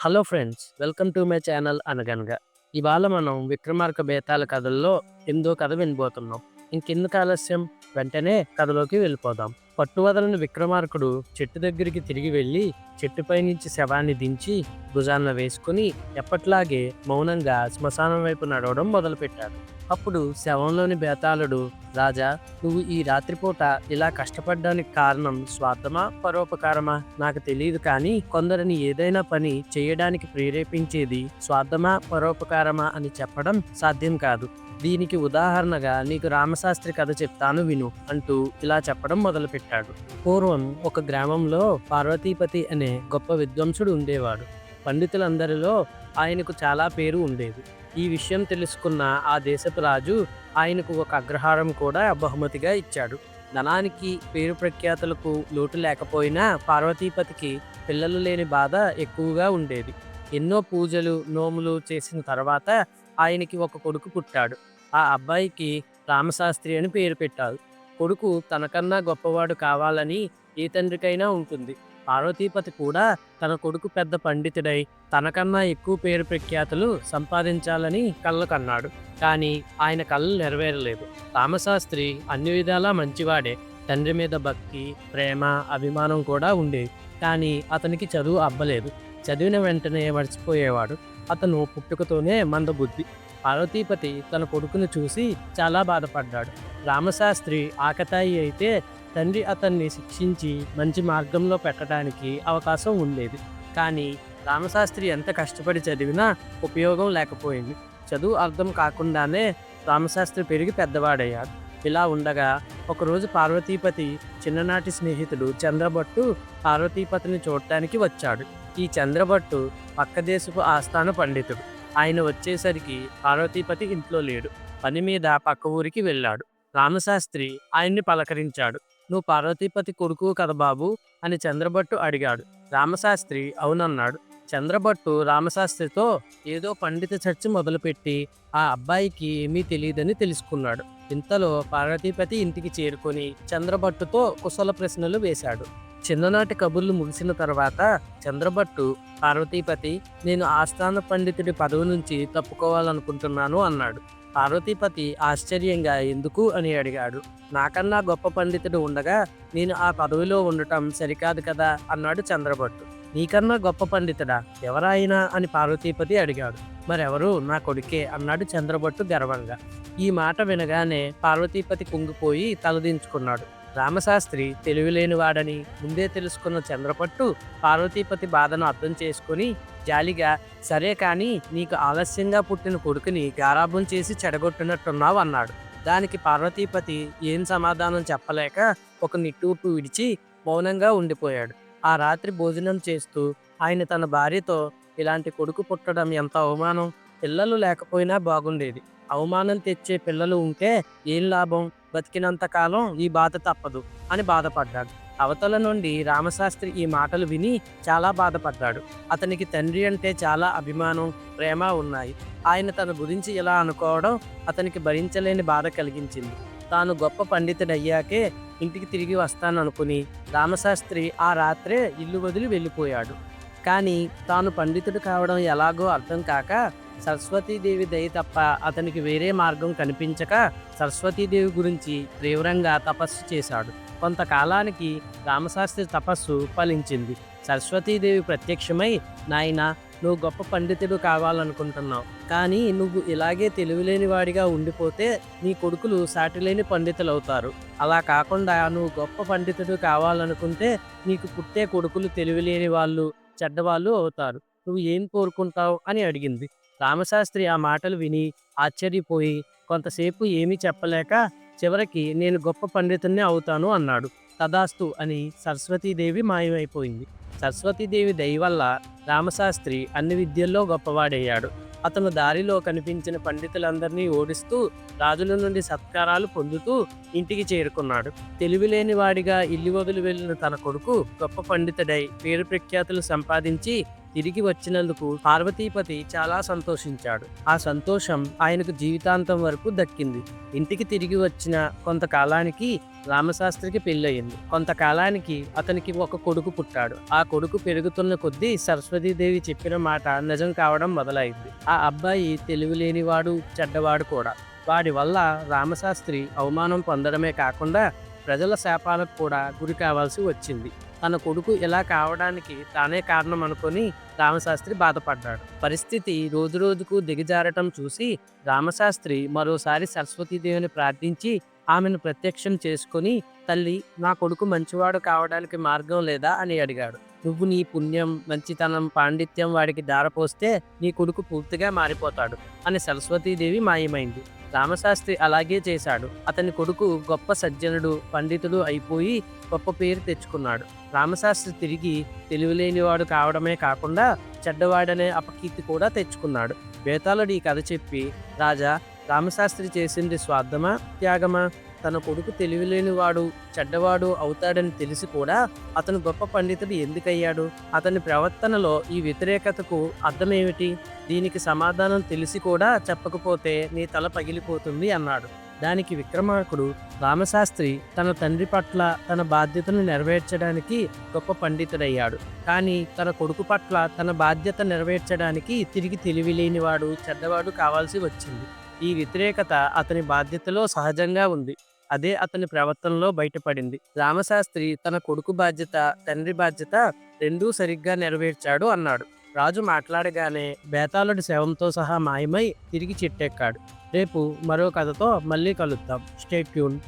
Hello friends welcome to my channel అనగనగా. ఇవాళ మనం విక్రమార్క బేతాల కథల్లో ఎందో కథ వినబోతున్నాం. ఇంకెందుకు ఆలస్యం? వెంటనే కథలోకి వెళ్ళిపోదాం. పట్టువదలని విక్రమార్కుడు చెట్టు దగ్గరికి తిరిగి వెళ్ళి చెట్టుపై నుంచి శవాన్ని దించి భుజాన్న వేసుకుని ఎప్పట్లాగే మౌనంగా శ్మశానం వైపు నడవడం మొదలుపెట్టాడు. అప్పుడు శవంలోని బేతాళుడు రాజా నువ్వు ఈ రాత్రిపూట ఇలా కష్టపడడానికి కారణం స్వార్థమా పరోపకారమా? నాకు తెలియదు కానీ కొందరిని ఏదైనా పని చేయడానికి ప్రేరేపించేది స్వార్థమా పరోపకారమా అని చెప్పడం సాధ్యం కాదు. దీనికి ఉదాహరణగా నీకు రామశాస్త్రి కథ చెప్తాను విను అంటూ ఇలా చెప్పడం మొదలుపెట్టాడు. పూర్వం ఒక గ్రామంలో పార్వతీపతి అనే గొప్ప విద్వాంసుడు ఉండేవాడు. పండితులందరిలో ఆయనకు చాలా పేరు ఉండేది. ఈ విషయం తెలుసుకున్న ఆ దేశపు రాజు ఆయనకు ఒక అగ్రహారం కూడా బహుమతిగా ఇచ్చాడు. ధనానికి పేరు ప్రఖ్యాతులకు లోటు లేకపోయినా పార్వతీపతికి పిల్లలు లేని బాధ ఎక్కువగా ఉండేది. ఎన్నో పూజలు నోములు చేసిన తర్వాత ఆయనకి ఒక కొడుకు పుట్టాడు. ఆ అబ్బాయికి రామశాస్త్రి అని పేరు పెట్టారు. కొడుకు తనకన్నా గొప్పవాడు కావాలని ఏ తండ్రికైనా ఉంటుంది. పార్వతీపతి కూడా తన కొడుకు పెద్ద పండితుడై తనకన్నా ఎక్కువ పేరు ప్రఖ్యాతులు సంపాదించాలని కళ్ళు కన్నాడు. కానీ ఆయన కళ్ళు నెరవేరలేదు. రామశాస్త్రి అన్ని విధాలా మంచివాడే. తండ్రి మీద భక్తి ప్రేమ అభిమానం కూడా ఉండేవి. కానీ అతనికి చదువు అబ్బలేదు. చదివిన వెంటనే మర్చిపోయేవాడు. అతను పుట్టుకతోనే మందబుద్ధి. పార్వతీపతి తన కొడుకును చూసి చాలా బాధపడ్డాడు. రామశాస్త్రి ఆకతాయి అయితే తండ్రి అతన్ని శిక్షించి మంచి మార్గంలో పెట్టడానికి అవకాశం ఉండేది. కానీ రామశాస్త్రి ఎంత కష్టపడి చదివినా ఉపయోగం లేకపోయింది. చదువు అర్థం కాకుండానే రామశాస్త్రి పెరిగి పెద్దవాడయ్యాడు. ఇలా ఉండగా ఒకరోజు పార్వతీపతి చిన్ననాటి స్నేహితుడు చంద్రభట్టు పార్వతీపతిని చూడటానికి వచ్చాడు. ఈ చంద్రభట్టు పక్క దేశపు ఆస్థాన పండితుడు. ఆయన వచ్చేసరికి పార్వతీపతి ఇంట్లో లేడు. పని మీద పక్క ఊరికి వెళ్ళాడు. రామశాస్త్రి ఆయన్ని పలకరించాడు. నువ్వు పార్వతీపతి కొడుకు కదా బాబు? అని చంద్రభట్టు అడిగాడు. రామశాస్త్రి అవునన్నాడు. చంద్రభట్టు రామశాస్త్రితో ఏదో పండిత చర్చ మొదలుపెట్టి ఆ అబ్బాయికి ఏమీ తెలియదని తెలుసుకున్నాడు. ఇంతలో పార్వతీపతి ఇంటికి చేరుకొని చంద్రభట్టుతో కుశల ప్రశ్నలు వేశాడు. చిన్ననాటి కబుర్లు ముగిసిన తర్వాత చంద్రభట్టు పార్వతీపతి నేను ఆస్థాన పండితుడి పదవి నుంచి తప్పుకోవాలనుకుంటున్నాను అన్నాడు. పార్వతీపతి ఆశ్చర్యంగా ఎందుకు అని అడిగాడు. నాకన్నా గొప్ప పండితుడు ఉండగా నేను ఆ పదవిలో ఉండటం సరికాదు కదా అన్నాడు చంద్రభట్టు. నీకన్నా గొప్ప పండితుడా? ఎవరాయినా? అని పార్వతీపతి అడిగాడు. మరెవరు? నా కొడుకే అన్నాడు చంద్రబొట్టు గర్వంగా. ఈ మాట వినగానే పార్వతీపతి కుంగిపోయి తలదించుకున్నాడు. రామశాస్త్రి తెలివిలేనివాడని ముందే తెలుసుకున్న చంద్రపట్టు పార్వతీపతి బాధను అర్థం చేసుకుని జాలిగా సరే కానీ నీకు ఆలస్యంగా పుట్టిన కొడుకుని గారాభం చేసి చెడగొట్టినట్టున్నావు అన్నాడు. దానికి పార్వతీపతి ఏం సమాధానం చెప్పలేక ఒక నిట్టూపు విడిచి మౌనంగా ఉండిపోయాడు. ఆ రాత్రి భోజనం చేస్తూ ఆయన తన భార్యతో ఇలాంటి కొడుకు పుట్టడం ఎంత అవమానం? పిల్లలు లేకపోయినా బాగుండేది. అవమానం తెచ్చే పిల్లలు ఉంటే ఏం లాభం? బతికినంత కాలం ఈ బాధ తప్పదు అని బాధపడ్డాడు. అవతల నుండి రామశాస్త్రి ఈ మాటలు విని చాలా బాధపడ్డాడు. అతనికి తండ్రి అంటే చాలా అభిమానం ప్రేమ ఉన్నాయి. ఆయన తన గురించి ఇలా అనుకోవడం అతనికి భరించలేని బాధ కలిగించింది. తాను గొప్ప పండితుడయ్యాకే ఇంటికి తిరిగి వస్తాననుకుని రామశాస్త్రి ఆ రాత్రే ఇల్లు వదిలి వెళ్ళిపోయాడు. కానీ తాను పండితుడు కావడం ఎలాగో అర్థం కాక సరస్వతీదేవి దయ తప్ప అతనికి వేరే మార్గం కనిపించక సరస్వతీదేవి గురించి తీవ్రంగా తపస్సు చేశాడు. కొంతకాలానికి రామశాస్త్రి తపస్సు ఫలించింది. సరస్వతీదేవి ప్రత్యక్షమై నాయన నువ్వు గొప్ప పండితుడు కావాలనుకుంటున్నావు. కానీ నువ్వు ఇలాగే తెలివిలేని వాడిగా ఉండిపోతే నీ కొడుకులు సాటిలేని పండితులు అవుతారు అలా కాకుండా నువ్వు గొప్ప పండితుడు కావాలనుకుంటే నీకు పుట్టే కొడుకులు తెలివిలేని వాళ్ళు చెడ్డవాళ్ళు అవుతారు. నువ్వు ఏం కోరుకుంటావు అని అడిగింది. రామశాస్త్రి ఆ మాటలు విని ఆశ్చర్యపోయి కొంతసేపు ఏమీ చెప్పలేక చివరికి నేను గొప్ప పండితున్నే అవుతాను అన్నాడు. తదాస్తు అని సరస్వతీదేవి మాయమైపోయింది. సరస్వతీదేవి దయవల్ల రామశాస్త్రి అన్ని విద్యల్లో గొప్పవాడయ్యాడు. అతను దారిలో కనిపించిన పండితులందరినీ ఓడిస్తూ రాజుల నుండి సత్కారాలు పొందుతూ ఇంటికి చేరుకున్నాడు. తెలివిలేని వాడిగా ఇల్లు వదిలి వెళ్ళిన తన కొడుకు గొప్ప పండితుడై పేరు ప్రఖ్యాతులు సంపాదించి తిరిగి వచ్చినందుకు పార్వతీపతి చాలా సంతోషించాడు. ఆ సంతోషం ఆయనకు జీవితాంతం వరకు దక్కింది. ఇంటికి తిరిగి వచ్చిన కొంతకాలానికి రామశాస్త్రికి పెళ్ళయింది. కొంతకాలానికి అతనికి ఒక కొడుకు పుట్టాడు. ఆ కొడుకు పెరుగుతున్న కొద్దీ సరస్వతీదేవి చెప్పిన మాట నిజం కావడం మొదలైంది. ఆ అబ్బాయి తెలివిలేనివాడు చెడ్డవాడు కూడా. వాడి వల్ల రామశాస్త్రి అవమానం పొందడమే కాకుండా ప్రజల శాపాలకు కూడా గురి కావాల్సి వచ్చింది. తన కొడుకు ఇలా కావడానికి తానే కారణం అనుకొని రామశాస్త్రి బాధపడ్డాడు. పరిస్థితి రోజు రోజుకు దిగజారటం చూసి రామశాస్త్రి మరోసారి సరస్వతీదేవిని ప్రార్థించి ఆమెను ప్రత్యక్షం చేసుకొని తల్లి నా కొడుకు మంచివాడు కావడానికి మార్గం లేదా? అని అడిగాడు. నువ్వు నీ పుణ్యం మంచితనం పాండిత్యం వాడికి దారపోస్తే నీ కొడుకు పూర్తిగా మారిపోతాడు అని సరస్వతీదేవి మాయమైంది. రామశాస్త్రి అలాగే చేశాడు. అతని కొడుకు గొప్ప సజ్జనుడు పండితుడు అయిపోయి గొప్ప పేరు తెచ్చుకున్నాడు. రామశాస్త్రి తిరిగి తెలివిలేనివాడు కావడమే కాకుండా చెడ్డవాడనే అపకీర్తి కూడా తెచ్చుకున్నాడు. బేతాళుడు ఈ కథ చెప్పి రాజా రామశాస్త్రి చేసింది స్వార్థమా? త్యాగమా? తన కొడుకు తెలివిలేనివాడు చెడ్డవాడు అవుతాడని తెలిసి కూడా అతను గొప్ప పండితుడు ఎందుకయ్యాడు? అతని ప్రవర్తనలో ఈ వ్యతిరేకతకు అర్థమేమిటి? దీనికి సమాధానం తెలిసి కూడా చెప్పకపోతే నీ తల పగిలిపోతుంది అన్నాడు. దానికి విక్రమార్కుడు రామశాస్త్రి తన తండ్రి పట్ల తన బాధ్యతను నెరవేర్చడానికి గొప్ప పండితుడయ్యాడు. కానీ తన కొడుకు పట్ల తన బాధ్యత నెరవేర్చడానికి తిరిగి తెలివిలేనివాడు చెడ్డవాడు కావాల్సి వచ్చింది. ఈ వ్యతిరేకత అతని బాధ్యతలో సహజంగా ఉంది. అదే అతని ప్రవర్తనలో బయటపడింది. రామశాస్త్రి తన కొడుకు బాధ్యత తండ్రి బాధ్యత రెండూ సరిగ్గా నెరవేర్చాడు అన్నాడు. రాజు మాట్లాడగానే బేతాళుడి శవంతో సహా మాయమై తిరిగి చెట్టెక్కాడు. రేపు మరో కథతో మళ్ళీ కలుద్దాం. State tune